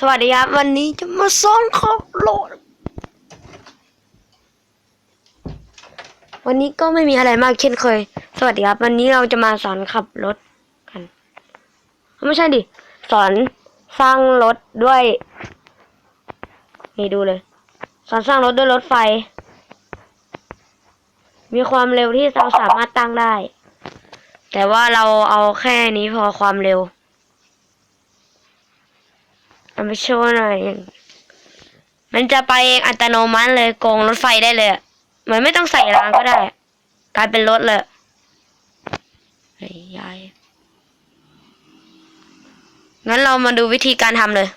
สวัสดีครับ วันนี้จะมาสอนขับรถวันนี้ก็ไม่มีอะไรมากเช่นเคย สวัสดีครับ วันนี้เราจะมาสอนขับรถกันไม่ใช่ดิสอนสร้างรถด้วย นี่ดูเลย สอนสร้างรถด้วยรถไฟ มีความเร็วที่เราสามารถตั้งได้ แต่ว่าเราเอาแค่นี้พอความเร็ว เอาไปโชว์หน่อย มันจะไปเองอัตโนมัติเลยโกงรถไฟได้เลยเหมือนไม่ต้องใส่รางก็ได้ กลายเป็นรถเลยเฮ้ยายงั้นเรามาดูวิธีการทำเลย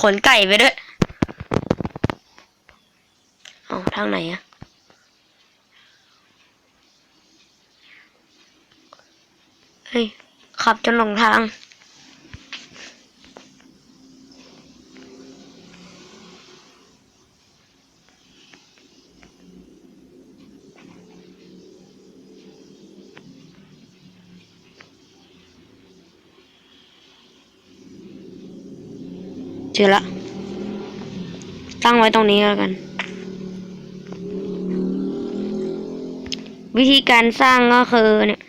ขนไก่ไปด้วย อ๋อทางไหนอะเฮ้ย ขับจนหลงทางเจอละ ตั้งไว้ตรงนี้แล้วกัน วิธีการสร้างก็คือเนี่ย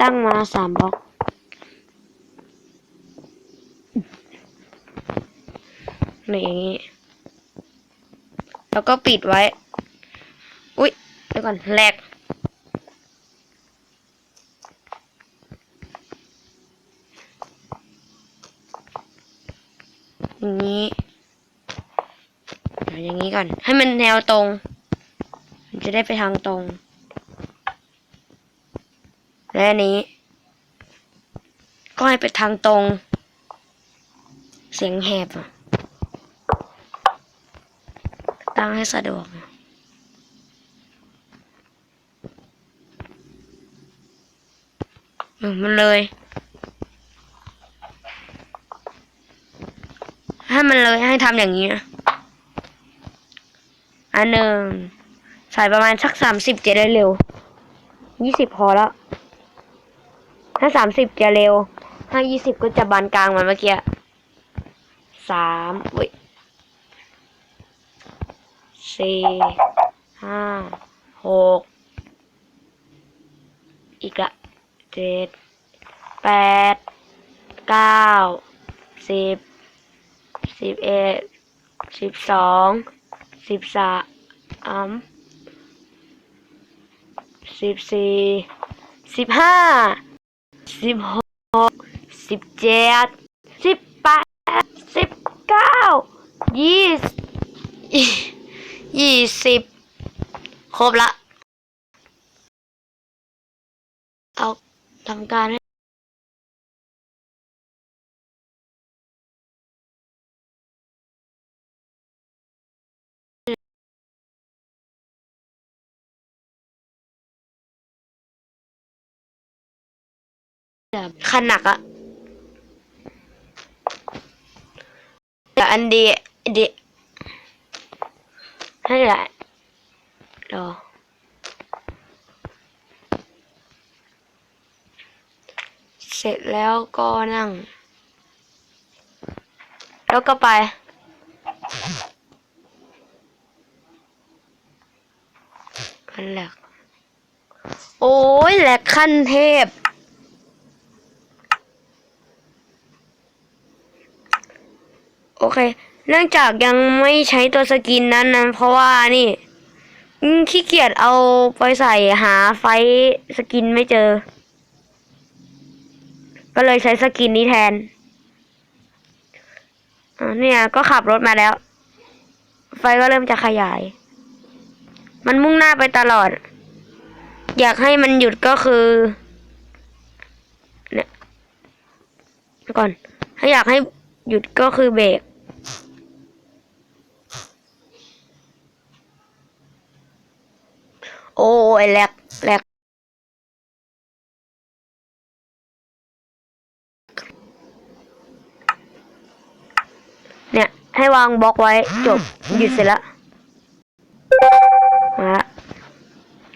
ตั้งมาสามบล็อก นี่อย่างนี้ แล้วก็ปิดไว้ อุ๊ยเดี๋ยวก่อนแหลก อย่างนี้เอาอย่างนี้ก่อน ให้มันแนวตรง มันจะได้ไปทางตรง และนี้ ก็ให้ไปทางตรง เสียงแหบอะตั้งให้สะดวกอะอืมมันเลย ให้มันเลยให้ทำอย่างนี้อันหนึ่งใส่ประมาณสักสามสิบจะได้เร็วยี่สิบพอแล้ว ถ้าสามสิบจะเร็ว ถ้ายี่สิบก็จะบานกลางเหมือนเมื่อกี้สามอุ้ยสี่ห้าหกอีกละเจ็ดแปดเก้าสิบ สิบเอ็ดสิบสองสิบสามสิบสี่สิบห้าสิบหกสิบเจ็ดสิบแปดสิบเก้ายี่สิบยี่สิบครบละ เอาทำการให้ คันหนักอะแต่อันดีดีนั่นแหละรอเสร็จแล้วก็นั่ง แล้วก็ไปอันแหลกโอ้ยแหลกขั้นเทพ โอเค เนื่องจากยังไม่ใช้ตัวสกินนั้นนะเพราะว่านี่ขี้เกียจเอาไปใส่หาไฟสกินไม่เจอ ก็เลยใช้สกินนี้แทนเนี่ยก็ขับรถมาแล้ว ไฟก็เริ่มจะขยาย มันมุ่งหน้าไปตลอด อยากให้มันหยุดก็คือ เนี่ยก่อน ถ้าอยากให้ หยุดก็คือเบรกโอ้ยแลกแลกเนี่ย ให้วางบล็อกไว้ จบ หยุดเสร็จแล้วมา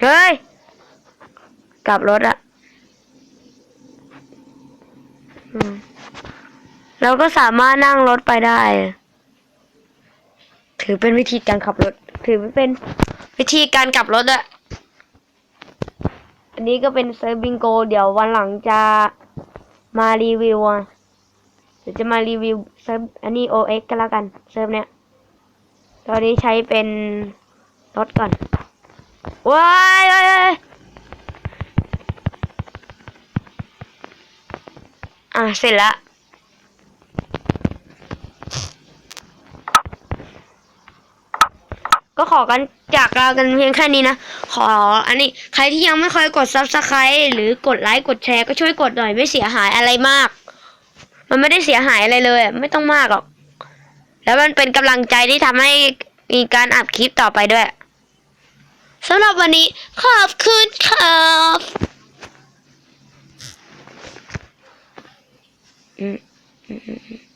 เฮ้ย กลับรถอะอืม เราก็สามารถนั่งรถไปได้ ถือเป็นวิธีการขับรถ ถือเป็นวิธีการกลับรถอะอันนี้ก็เป็นเซิร์ฟบิงโก เดี๋ยววันหลังจะมารีวิวอะเดี๋ยวจะมารีวิวเซิร์ฟอันนี้ OX กันแล้วกัน เซิร์ฟเนี้ยตอนนี้ใช้เป็นรถก่อนว้ายว้ายว้ายอะเสร็จแล้ว ก็ขอกันจากลากันเพียงแค่นี้นะ ขออันนี้ใครที่ยังไม่เคยกด subscribe หรือกดไลค์กดแชร์ก็ช่วยกดหน่อยไม่เสียหายอะไรมาก มันไม่ได้เสียหายอะไรเลย ไม่ต้องมากหรอก แล้วมันเป็นกำลังใจที่ทำให้มีการอัดคลิปต่อไปด้วยสำหรับวันนี้ขอบคุณครับอือืมอืมอืม